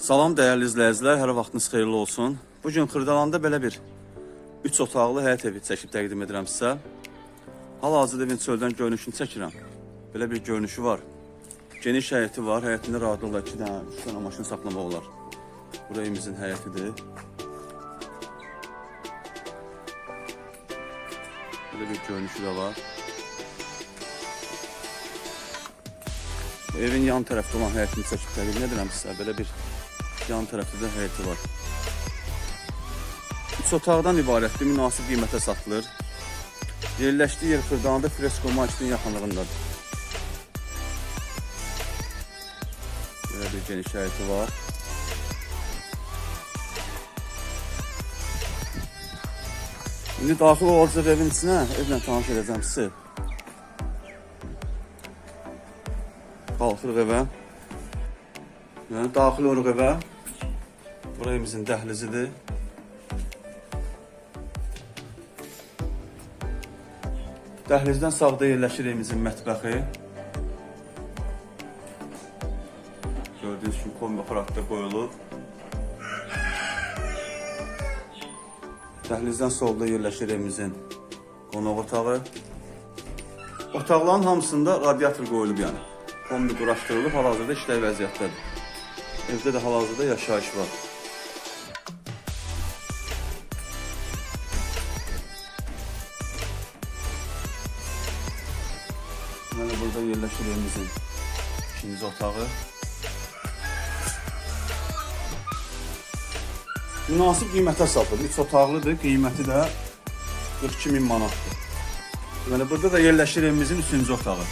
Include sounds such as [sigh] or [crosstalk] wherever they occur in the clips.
Salam dəyərli izləyicilər, hər vaxtınız xeyirli olsun. Bu gün Xırdalanda belə bir 3 otaqlı həyət evi çəkib təqdim edirəm sizə. Hal-hazırda evin çöldən görünüşünü çəkirəm. Belə bir görünüşü var. Geniş həyəti var, həyətində rahatlıqla 2 dənə, 3 dənə maşın saxlamaq olar. Bura evimizin həyətidir. Bir görünüşü də var. Evin yan tərəfdə olan həyətini çəkib təqdim edirəm sizə. Belə bir yan tərəfdə də həyəti var. Üç otaqdan ibarətdir, münasib qiymətə satılır. Yerləşdiyi yer Xırdanada Fresko Marketin yaxınlığındadır. Belə bir geniş həyəti var. İndi daxil olacaq evin içinə, evlə tanış edəcəm sizi. Qalxırıq evə. Yəni daxil oluruq evə. Bura evimizin dəhlizidir. Dəhlizdən sağda yerləşir evimizin mətbəxi. Gördüyünüz kimi kombi aparatda qoyulub. Dəhlizdən solda yerləşir evimizin qonaq otağı. Otaqların hamısında radiator qoyulub yəni. Kombi quraşdırılıb, hal-hazırda işləy vəziyyətdədir. Evdə də hal-hazırda yaşayış var. Deməli burada yerləşir evimizin ikinci otağı. Münasib qiymətə satılır. 3 otaqlıdır, qiyməti də 42 min manatdır. Deməli burada da yerləşir evimizin 3-cü otağı.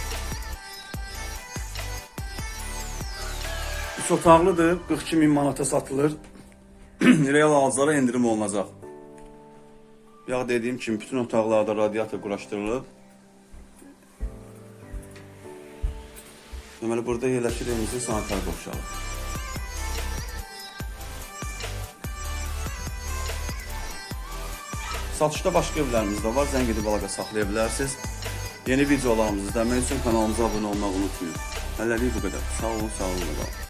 3 otaqlıdır, 42 min manata satılır. [clears throat] Real alıcılara endirim olunacaq. Ya dediyim kimi bütün otaqlarda radiator quraşdırılıb. Deməli burada yerləşir evimizin sanitar qovşağı. Satışda başqa evlərimiz də var. Zəng edib əlaqə saxlaya bilərsiniz. Yeni videolarımızı izləmək üçün kanalımıza abunə olmağı unutmayın. Hələlik bu qədər. Sağ olun, sağ olun.